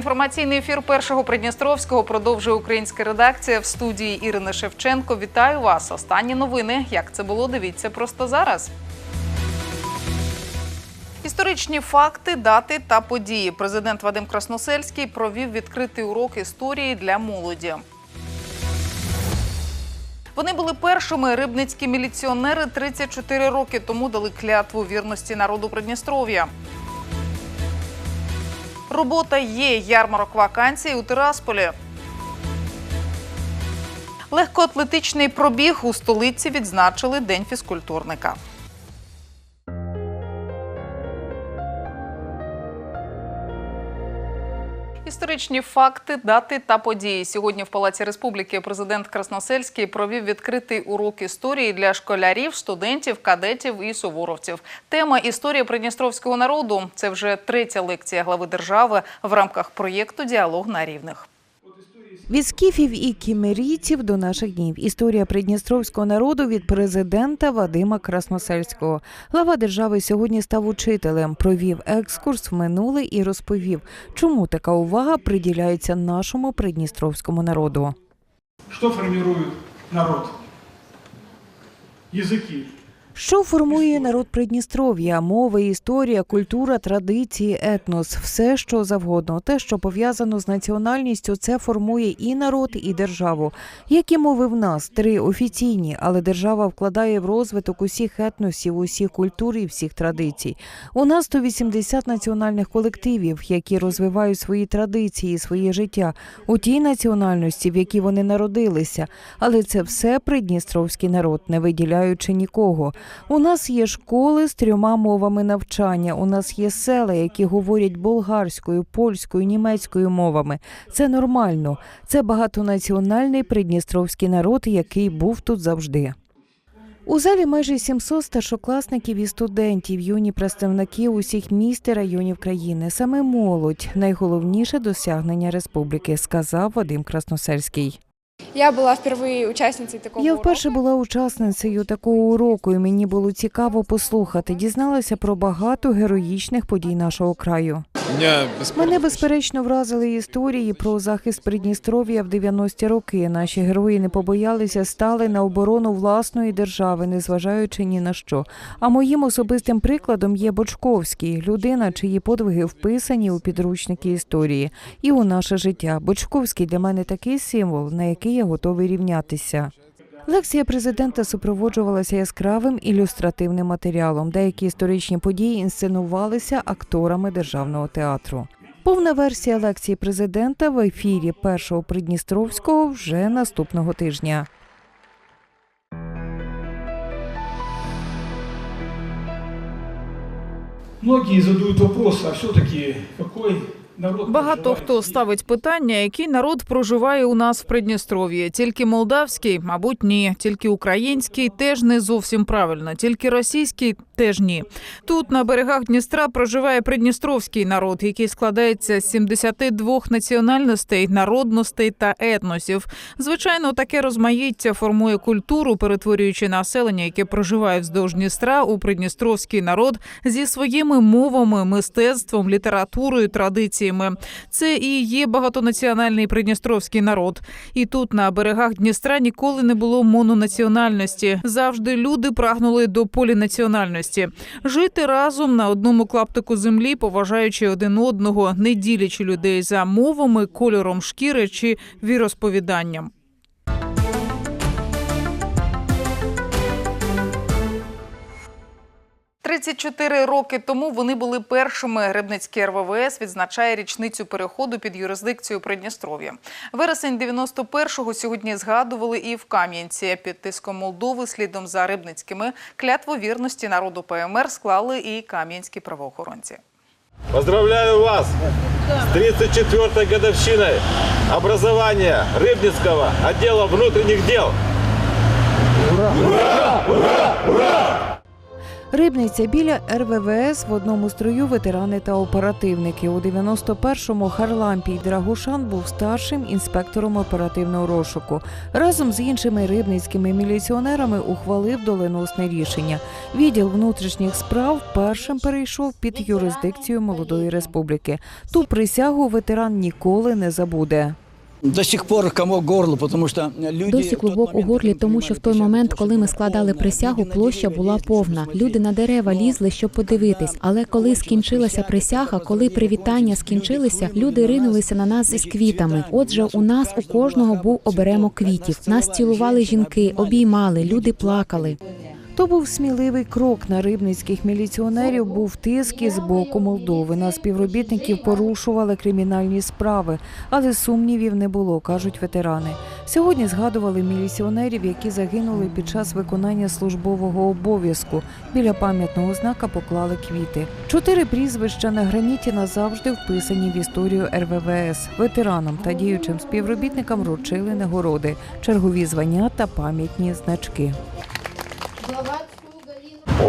Інформаційний ефір першого Придністровського продовжує українська редакція в студії Ірини Шевченко. Вітаю вас. Останні новини. Як це було? Дивіться просто зараз. Історичні факти, дати та події. Президент Вадим Красносельський провів відкритий урок історії для молоді. Вони були першими рибницькі міліціонери 34 роки тому дали клятву вірності народу Придністров'я. Робота є ярмарок вакансій у Тирасполі. Легкоатлетичний пробіг у столиці відзначили День фізкультурника. Історичні факти, дати та події. Сьогодні в Палаці Республіки президент Красносельський провів відкритий урок історії для школярів, студентів, кадетів і суворовців. Тема історія придністровського народу. Це вже третя лекція глави держави в рамках проєкту Діалог на рівних. Від скіфів і кімерійців до наших днів. Історія придністровського народу від президента Вадима Красносельського. Глава держави сьогодні став учителем, провів екскурс в минуле і розповів, чому така увага приділяється нашому придністровському народу. Что формирует народ? Языки. Що формує народ Придністров'я? Мова, історія, культура, традиції, етнос, все що завгодно. Те, що пов'язано з національністю, це формує і народ, і державу. Які мови в нас? Три офіційні, але держава вкладає в розвиток усіх етносів, усіх культур і всіх традицій. У нас 180 національних колективів, які розвивають свої традиції, своє життя у тій національності, в якій вони народилися. Але це все придністровський народ, не виділяючи нікого. У нас є школи з трьома мовами навчання. У нас є села, які говорять болгарською, польською, німецькою мовами. Це нормально. Це багатонаціональний придністровський народ, який був тут завжди. У залі майже 700 старшокласників і студентів, юні представники усіх міст і районів країни. Саме молодь найголовніше досягнення республіки, сказав Вадим Красносельський. Я була вперше учасницею такого Я вперше була учасницею такого уроку, і мені було цікаво послухати. Дізналася про багато героїчних подій нашого краю. Мене безперечно вразили історії про захист Придністров'я в 90-ті роки. Наші герої не побоялися, стали на оборону власної держави, незважаючи ні на що. А моїм особистим прикладом є Бочковський, людина, чиї подвиги вписані у підручники історії і у наше життя. Бочковський для мене такий символ, на який я готовий рівнятися. Лекція президента супроводжувалася яскравим ілюстративним матеріалом. Деякі історичні події інсценувалися акторами державного театру. Повна версія лекції президента в ефірі першого Придністровського вже наступного тижня. Многие задают вопрос, а все-таки какой Багато хто ставить питання, який народ проживає у нас в Придністров'ї. Тільки молдавський, мабуть, ні. Тільки український теж не зовсім правильно. Тільки російський теж ні. Тут на берегах Дністра проживає придністровський народ, який складається з 72 національностей, народностей та етносів. Звичайно, таке розмаїття формує культуру, перетворюючи населення, яке проживає вздовж Дністра у придністровський народ зі своїми мовами, мистецтвом, літературою, традиціями. Це і є багатонаціональний придністровський народ. І тут на берегах Дністра ніколи не було мононаціональності. Завжди люди прагнули до полінаціональності, жити разом на одному клаптику землі, поважаючи один одного, не ділячи людей за мовами, кольором шкіри чи віросповіданням. «34 роки тому вони були першими. Рибницький РВВС відзначає річницю переходу під юрисдикцію Придністров'я. Вересень 91-го сьогодні згадували і в Кам'янці. Під тиском Молдови слідом за рибницькими клятву вірності народу ПМР склали і кам'янські правоохоронці. Поздравляю вас с 34-й годовщиной образования Рыбницкого отдела внутренних дел. Рибниця біля РВВС в одному строю ветерани та оперативники. У 91-му Харлампій Драгушан був старшим інспектором оперативного розшуку. Разом з іншими рибницькими міліціонерами ухвалив доленосне рішення. Відділ внутрішніх справ першим перейшов під юрисдикцію молодої республіки. Ту присягу ветеран ніколи не забуде. До сих пор комок горло, тому що люди... Досі клубок у горлі, тому що в той момент, коли ми складали присягу, площа була повна. Люди на дерева лізли, щоб подивитись. Але коли скінчилася присяга, коли привітання скінчилися, люди ринулися на нас із квітами. Отже, у нас у кожного був оберемок квітів. Нас цілували жінки, обіймали, люди плакали. То був сміливий крок на рибницьких міліціонерів. Був тиск із боку Молдови. На співробітників порушували кримінальні справи, але сумнівів не було, кажуть ветерани. Сьогодні згадували міліціонерів, які загинули під час виконання службового обов'язку. Біля пам'ятного знака поклали квіти. Чотири прізвища на граніті назавжди вписані в історію РВВС. Ветеранам та діючим співробітникам вручили нагороди, чергові звання та пам'ятні значки.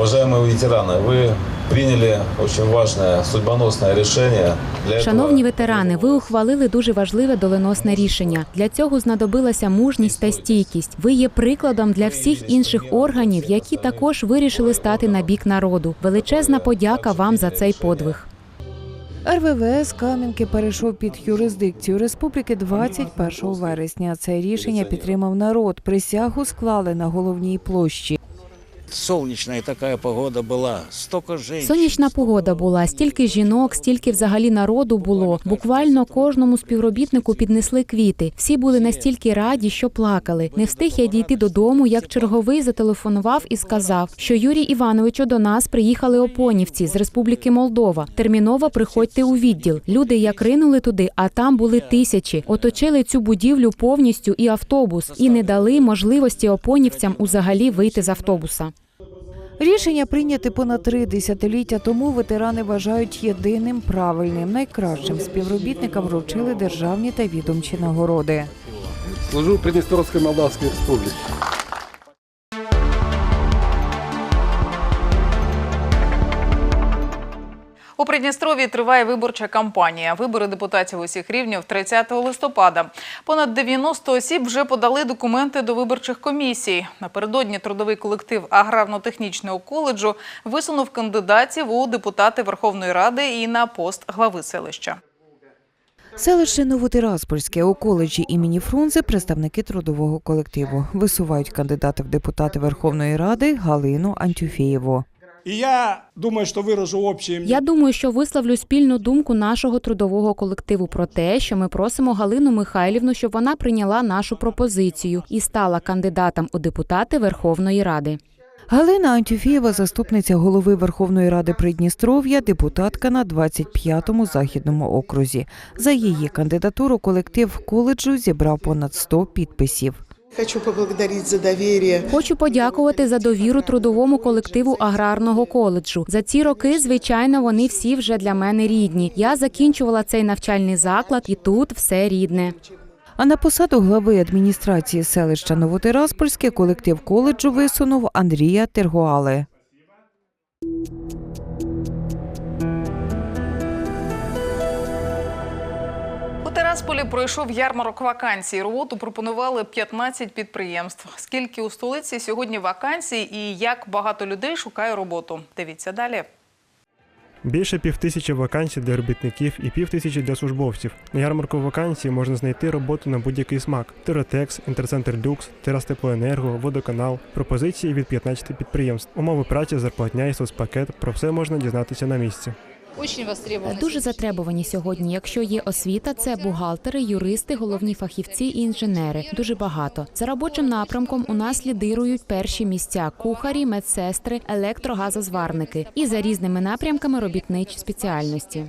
Уважаемые ветераны, вы приняли очень важное судьбоносное решение. Для этого- Шановні ветерани, ви ухвалили дуже важливе доленосне рішення. Для цього знадобилася мужність та стійкість. Ви є прикладом для всіх інших органів, які також вирішили стати на бік народу. Величезна подяка вам за цей подвиг. РВВС Кам'янки перейшов під юрисдикцію республіки 21 вересня. Це рішення підтримав народ. Присягу склали на головній площі. Солнечная такая погода была, столько женщин. Сонячна погода була, стільки жінок, стільки взагалі народу було. Буквально кожному співробітнику піднесли квіти. Всі були настільки раді, що плакали. Не встиг я дійти додому, як черговий зателефонував і сказав, що Юрій Івановичу до нас приїхали опонівці з Республіки Молдова. Терміново приходьте у відділ. Люди як ринули туди, а там були тисячі. Оточили цю будівлю повністю і автобус, і не дали можливості опонівцям узагалі вийти з автобуса. Рішення прийняте понад три десятиліття тому ветерани вважають єдиним правильним. Найкращим співробітникам вручили державні та відомчі нагороди. Служу в молдавської Молдавской У Придністров'ї триває виборча кампанія. Вибори депутатів усіх рівнів 30 листопада. Понад 90 осіб вже подали документи до виборчих комісій. Напередодні трудовий колектив аграрно-технічного коледжу висунув кандидатів у депутати Верховної Ради і на пост глави селища. Селище Новотираспольське у коледжі імені Фрунзе представники трудового колективу висувають кандидата в депутати Верховної Ради Галину Антюфєєву. И я думаю, что выражу общее мнение. Я думаю, що висловлю спільну думку нашого трудового колективу про те, що ми просимо Галину Михайлівну, щоб вона прийняла нашу пропозицію і стала кандидатом у депутати Верховної Ради. Галина Антюфєєва, заступниця голови Верховної Ради Придністров'я, депутатка на 25-му західному окрузі. За її кандидатуру колектив коледжу зібрав понад 100 підписів. Хочу поблагодарить за доверие. Хочу подякувати за довіру трудовому колективу аграрного коледжу. За ці роки, звичайно, вони всі вже для мене рідні. Я закінчувала цей навчальний заклад, і тут все рідне. А на посаду глави адміністрації селища Новотираспольське колектив коледжу висунув Андрія Тергуале. У Терасполі пройшов ярмарок вакансій. Роботу пропонували 15 підприємств. Скільки у столиці сьогодні вакансій і як багато людей шукає роботу? Дивіться далі. Більше півтисячі вакансій для робітників і півтисячі для службовців. На ярмарку вакансій можна знайти роботу на будь-який смак: Теротекс, Інтерцентр Люкс, Терастеплоенерго, Водоканал, пропозиції від 15 підприємств, умови праці, зарплатня і соцпакет. Про все можна дізнатися на місці. Дуже затребувані сьогодні. Якщо є освіта, це бухгалтери, юристи, головні фахівці і інженери. Дуже багато. За робочим напрямком у нас лідирують перші місця: кухарі, медсестри, електрогазозварники і за різними напрямками робітничі спеціальності.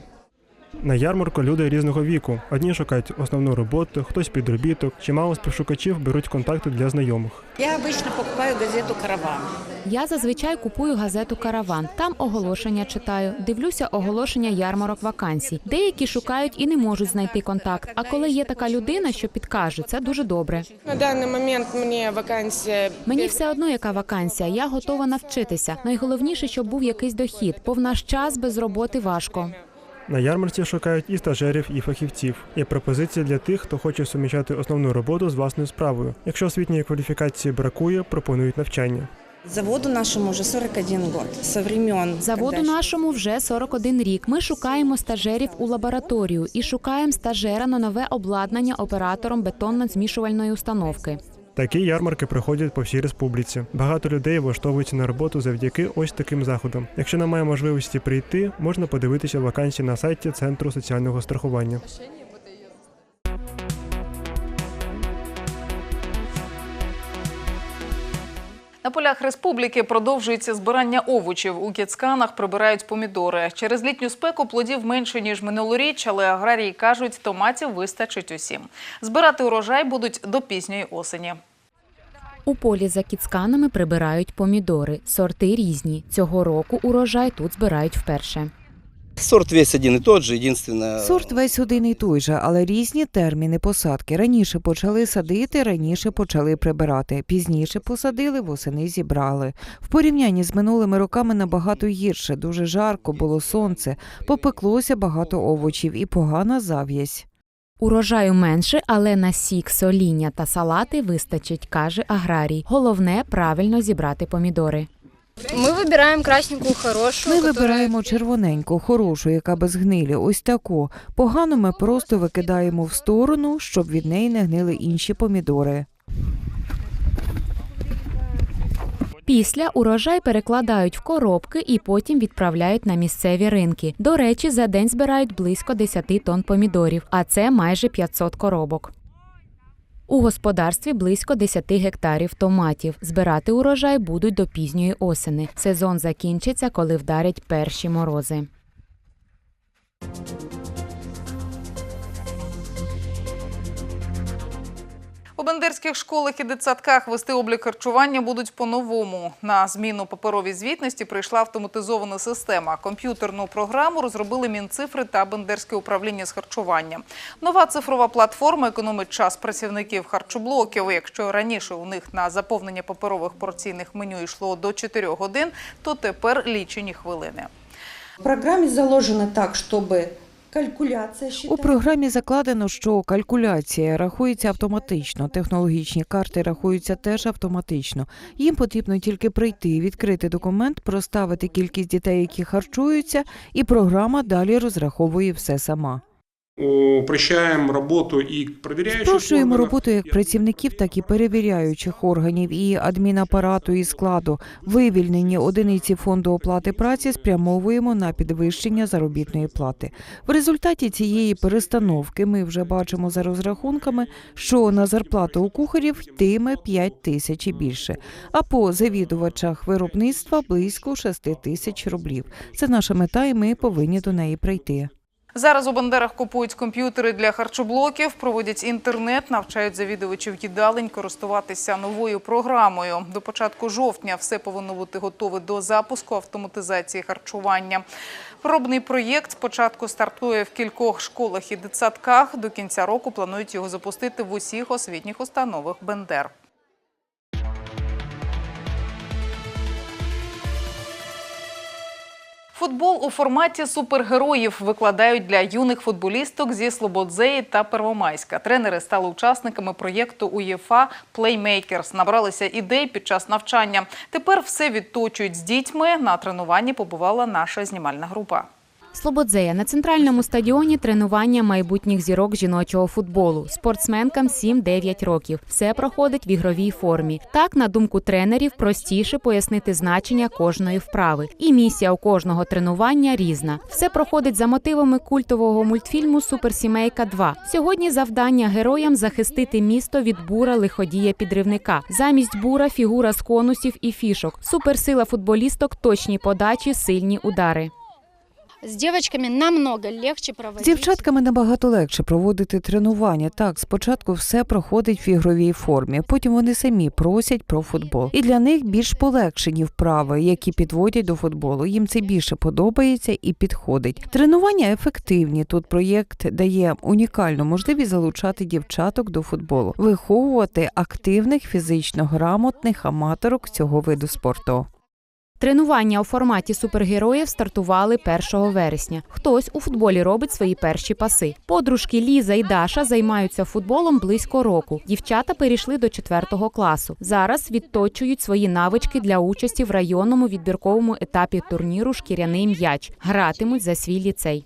На ярмарку люди різного віку. Одні шукають основну роботу, хтось підробіток. Чимало співшукачів беруть контакти для знайомих. Я обычно покупаю газету «Караван». Я зазвичай купую газету Караван. Там оголошення читаю, дивлюся оголошення ярмарок вакансій. Деякі шукають і не можуть знайти контакт. А коли є така людина, що підкаже, це дуже добре. На данный момент мне вакансия... Мені все одно, яка вакансія. Я готова навчитися. Найголовніше, щоб був якийсь дохід, бо в наш час без роботи важко. На ярмарці шукають і стажерів, і фахівців. Є пропозиції для тих, хто хоче суміщати основну роботу з власною справою. Якщо освітньої кваліфікації бракує, пропонують навчання. Заводу нашему уже 41 год. Со времен... Заводу нашому вже 41 рік. Ми шукаємо стажерів у лабораторію і шукаємо стажера на нове обладнання оператором бетонно-змішувальної установки. Такі ярмарки проходять по всій республіці. Багато людей влаштовуються на роботу завдяки ось таким заходам. Якщо немає можливості прийти, можна подивитися вакансії на сайті Центру соціального страхування. На полях республіки продовжується збирання овочів. У Кіцканах прибирають помідори. Через літню спеку плодів менше ніж минулоріч, але аграрії кажуть, томатів вистачить усім. Збирати урожай будуть до пізньої осені. У полі за кіцканами прибирають помідори. Сорти різні. Цього року урожай тут збирають вперше. Сорт весь один и тот же, единственное... Сорт весь один і той же, але різні терміни посадки. Раніше почали садити, раніше почали прибирати. Пізніше посадили, восени зібрали. В порівнянні з минулими роками набагато гірше. Дуже жарко, було сонце, попеклося багато овочів і погана зав'язь. Урожаю менше, але на сік, соління та салати вистачить, каже аграрій. Головне правильно зібрати помідори. Мы выбираем красненькую, хорошую. Ми вибираємо червоненьку, хорошу, яка без гнилі, ось таку. Погану ми просто викидаємо в сторону, щоб від неї не гнили інші помідори. Після урожай перекладають в коробки і потім відправляють на місцеві ринки. До речі, за день збирають близько 10 тонн помідорів, а це майже 500 коробок. У господарстві близько 10 гектарів томатів. Збирати урожай будуть до пізньої осени. Сезон закінчиться, коли вдарять перші морози. У бендерських школах і дитсадках вести облік харчування будуть по-новому. На зміну паперовій звітності прийшла автоматизована система. Комп'ютерну програму розробили Мінцифри та Бендерське управління з харчування. Нова цифрова платформа економить час працівників харчоблоків. Якщо раніше у них на заповнення паперових порційних меню йшло до 4 годин, то тепер лічені хвилини. В программе заложено так, чтобы калькуляция У програмі закладено, що калькуляція рахується автоматично, технологічні карти рахуються теж автоматично. Їм потрібно тільки прийти, відкрити документ, проставити кількість дітей, які харчуються, і програма далі розраховує все сама. Упрощаем работу и проверяющих Спрощуємо роботу як працівників, так і перевіряючих органів і адмінапарату і складу. Вивільнені одиниці фонду оплати праці спрямовуємо на підвищення заробітної плати. В результаті цієї перестановки ми вже бачимо за розрахунками, що на зарплату у кухарів йтиме 5 тисяч і більше, а по завідувачах виробництва близько 6 тисяч рублів. Це наша мета, і ми повинні до неї прийти. Зараз у Бандерах купують комп'ютери для харчоблоків, проводять інтернет, навчають завідувачів їдалень користуватися новою програмою. До початку жовтня все повинно бути готове до запуску автоматизації харчування. Пробний проєкт спочатку стартує в кількох школах і дитсадках. До кінця року планують його запустити в усіх освітніх установах Бендер. Футбол у форматі супергероїв викладають для юних футболісток зі Слободзеї та Первомайська. Тренери стали учасниками проєкту УЄФА Плеймейкерс. Набралися ідей під час навчання. Тепер все відточують з дітьми. На тренуванні побувала наша знімальна група. Слободзея на центральному стадіоні тренування майбутніх зірок жіночого футболу. Спортсменкам 7-9 років. Все проходить в ігровій формі. Так, на думку тренерів, простіше пояснити значення кожної вправи. І місія у кожного тренування різна. Все проходить за мотивами культового мультфільму Суперсімейка 2 Сьогодні завдання героям захистити місто від бура лиходія підривника. Замість бура фігура з конусів і фішок. Суперсила футболісток, точні подачі, сильні удари. С девочками намного легче З дівчатками набагато легше проводити тренування. Так, спочатку все проходить в ігровій формі, потім вони самі просять про футбол. І для них більш полегшені вправи, які підводять до футболу. Їм це більше подобається і підходить. Тренування ефективні. Тут проєкт дає унікальну можливість залучати дівчаток до футболу, виховувати активних, фізично грамотних аматорок цього виду спорту. Тренування у форматі супергероїв стартували 1 вересня. Хтось у футболі робить свої перші паси. Подружки Ліза і Даша займаються футболом близько року. Дівчата перейшли до 4 класу. Зараз відточують свої навички для участі в районному відбірковому етапі турніру Шкіряний м'яч. Гратимуть за свій ліцей.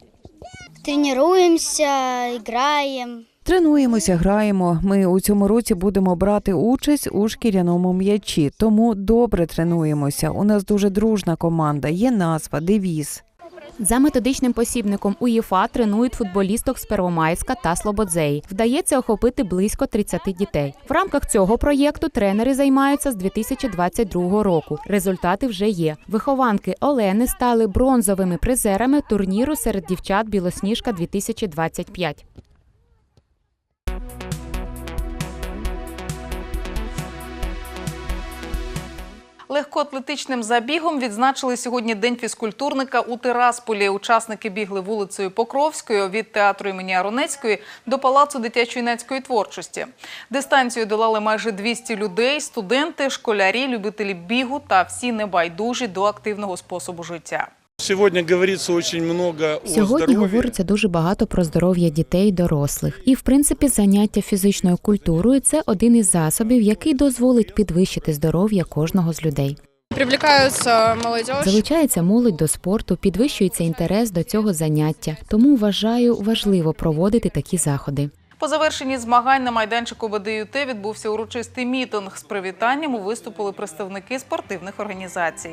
Тренируемся, играем. Тренуємося, граємо. Ми у цьому році будемо брати участь у шкіряному м'ячі, тому добре тренуємося. У нас дуже дружна команда, є назва, девіз. За методичним посібником УЄФА тренують футболісток з Первомайська та Слободзеї. Вдається охопити близько 30 дітей. В рамках цього проєкту тренери займаються з 2022 року. Результати вже є. Вихованки Олени стали бронзовими призерами турніру серед дівчат Білосніжка 2025. Легкоатлетичним забігом відзначили сьогодні День фізкультурника у Тирасполі. Учасники бігли вулицею Покровською від театру імені Аронецької до Палацу дитячо-юнацької творчості. Дистанцію долали майже 200 людей, студенти, школярі, любителі бігу та всі небайдужі до активного способу життя. Сьогодні говориться дуже много Сьогодні говориться дуже багато про здоров'я дітей і дорослих. І, в принципі, заняття фізичною культурою це один із засобів, який дозволить підвищити здоров'я кожного з людей. Привлекаются молодежь. Залучається молодь до спорту, підвищується інтерес до цього заняття. Тому вважаю важливо проводити такі заходи. По завершенні змагань на майданчику БДЮТ відбувся урочистий мітинг. З привітанням виступили представники спортивних організацій.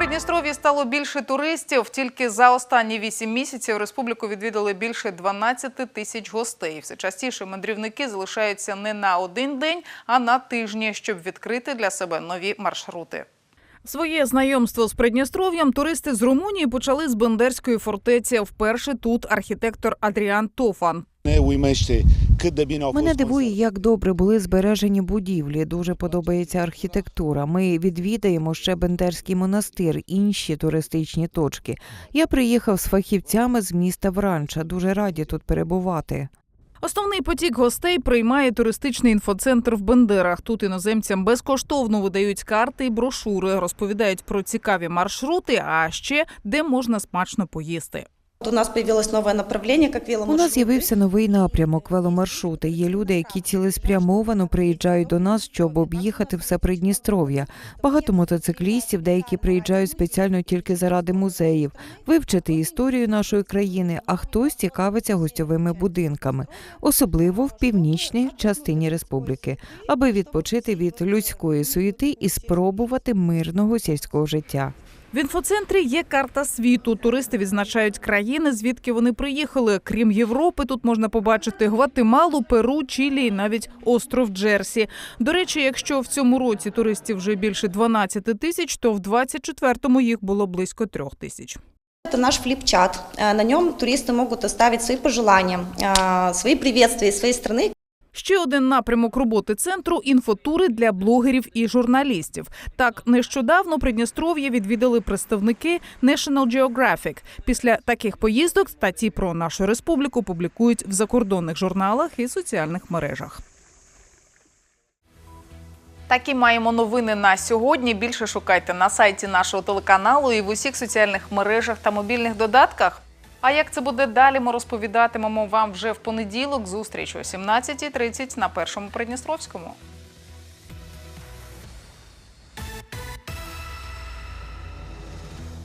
Придністров'ї стало більше туристів. Тільки за останні вісім місяців республіку відвідали більше 12 тисяч гостей. Все частіше мандрівники залишаються не на один день, а на тижні, щоб відкрити для себе нові маршрути. Своє знайомство з Придністров'ям туристи з Румунії почали з Бендерської фортеці. Вперше тут архітектор Адріан Тофан. Мене дивує, як добре були збережені будівлі. Дуже подобається архітектура. Ми відвідаємо ще Бендерський монастир, інші туристичні точки. Я приїхав з фахівцями з міста Вранча. Дуже раді тут перебувати. Основний потік гостей приймає туристичний інфоцентр в Бендерах. Тут іноземцям безкоштовно видають карти і брошури, розповідають про цікаві маршрути, а ще де можна смачно поїсти. У нас появилось новое направление, как У нас з'явився новий напрямок веломаршрути. Є люди, які цілеспрямовано приїжджають до нас, щоб об'їхати все Придністров'я. Багато мотоциклістів, деякі приїжджають спеціально тільки заради музеїв, вивчити історію нашої країни, а хтось цікавиться гостьовими будинками, особливо в північній частині республіки, аби відпочити від людської суєти і спробувати мирного сільського життя. В інфоцентрі є карта світу. Туристи відзначають країни, звідки вони приїхали. Крім Європи, тут можна побачити Гватемалу, Перу, Чилі і навіть остров Джерсі. До речі, якщо в цьому році туристів вже більше 12 тисяч, то в 24-му їх було близько трьох тисяч. Это наш флип-чат. Э, На нем туристы могут оставить свои пожелания, э, свои приветствия из своей страны. Ще один напрямок роботи центру інфотури для блогерів і журналістів. Так нещодавно Придністров'я відвідали представники National Geographic. Після таких поїздок статті про нашу республіку публікують в закордонних журналах і соціальних мережах. Такі маємо новини на сьогодні. Більше шукайте на сайті нашого телеканалу і в усіх соціальних мережах та мобільних додатках. А як це буде далі, ми розповідатимемо вам вже в понеділок. Зустріч о 17.30 на першому Придністровському.